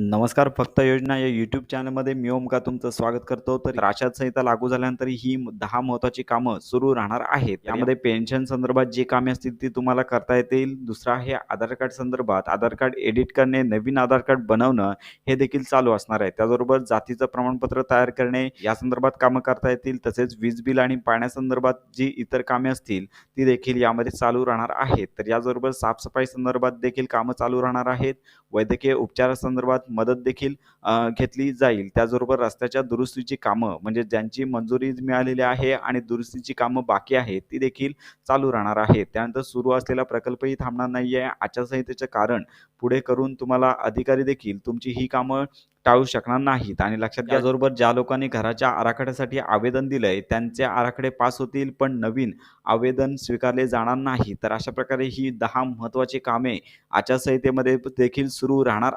नमस्कार फक्त योजना या यूट्यूब चॅनलमध्ये मी ओमका तुमचं स्वागत करतो. तर आचारसंहिता लागू झाल्यानंतर ही दहा महत्त्वाची कामं सुरू राहणार आहेत. यामध्ये पेन्शन संदर्भात जी कामे असतील ती तुम्हाला करता येतील. दुसरं आहे आधार कार्ड संदर्भात. आधार कार्ड एडिट करणे नवीन आधार कार्ड बनवणं हे देखील चालू असणार आहे. त्याचबरोबर जातीचं प्रमाणपत्र तयार करणे या संदर्भात कामं करता येतील. तसेच वीज बिल आणि पाण्यासंदर्भात जी इतर कामे असतील ती देखील यामध्ये चालू राहणार आहेत. तर याचबरोबर साफसफाई संदर्भात देखील कामं चालू राहणार आहेत. वैद्यकीय उपचारासंदर्भात मदत देखील घेतली जाईल. त्याचबरोबर रस्त्याच्या दुरुस्तीची कामं म्हणजे ज्यांची मंजुरी मिळालेली आहे आणि दुरुस्तीची कामं बाकी आहेत ती देखील चालू राहणार आहेत. त्यानंतर सुरू असलेला प्रकल्पही थांबणार नाही आहे आचारसंहितेचे कारण पुढे करून तुम्हाला अधिकारी देखील तुमची ही कामं टाळू शकणार नाहीत. आणि लक्षात घ्या बरोबर ज्या लोकांनी घराच्या आराखड्यासाठी आवेदन दिलंय त्यांचे आराखडे पास होतील पण नवीन आवेदन स्वीकारले जाणार नाही. तर अशा प्रकारे ही दहा महत्त्वाची कामे आचारसंहितेमध्ये देखील सुरू राहणार